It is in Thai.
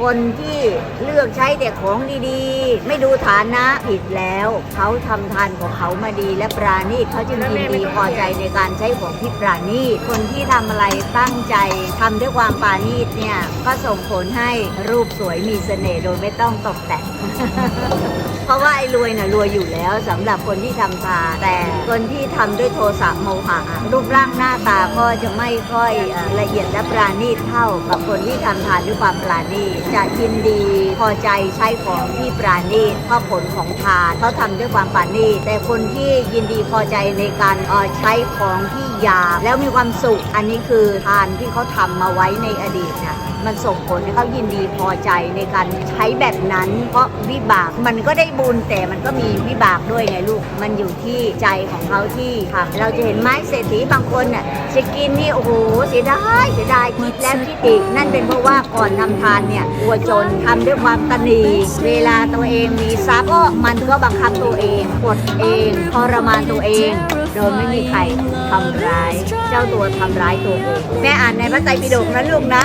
คนที่เลือกใช้แต่ของดีๆ ไม่ดูฐานะผิดแล้ว เขาทำทานของเขามาดีและปราณีตเขาจึงยินดีพอใจในการใช้ของที่ปราณีตคนที่ทำอะไรตั้งใจทำด้วยความปราณีตเนี่ย ก็ส่งผลให้รูปสวยมีเสน่ห์โดยไม่ต้องตกแต่ง เพราะว่าไอ้รวยน่ะรวยอยู่แล้วสำหรับคนที่ทำทานแต่คนที่ทำด้วยโทสะโมหะรูปร่างหน้าตาก็จะไม่ค่อยเอ่อละเอียดและปราณีตเท่ากับคนที่ทำทานด้วยความปราณีตจะยินดีพอใจใช้ของที่ปราณีตเพราะผลของทานเขาทำด้วยความปราณีตแต่คนที่ยินดีพอใจในการเออใช้ของที่หยาบแล้วมีความสุข อันนี้คือทานที่เขาทำมาไว้ในอดีตนะ มันส่งผลให้เขายินดีพอใจในการใช้แบบนั้น เพราะวิบากมันก็ได้บุญแต่มันก็มีวิบากด้วยไงลูก มันอยู่ที่ใจของเขาที่ทำเราจะเห็นไม้เศรษฐีบางคนน่ะจะกินนี่โอ้โหเสียดายเสียดายคิดแล้วคิดอีกนั่นเป็นเพราะว่าก่อนทำทานเนี่ยกลัวจนทำด้วยความตนีเวลาตัวเองมีทรัพย์ก็มันก็บังคับตัวเองกดเองทรมานตัวเองโดยไม่มีใครทำร้าย เจ้าตัวทำร้ายตัวเองแม่อ่านในพระไตรปิฎกนะลูกนะ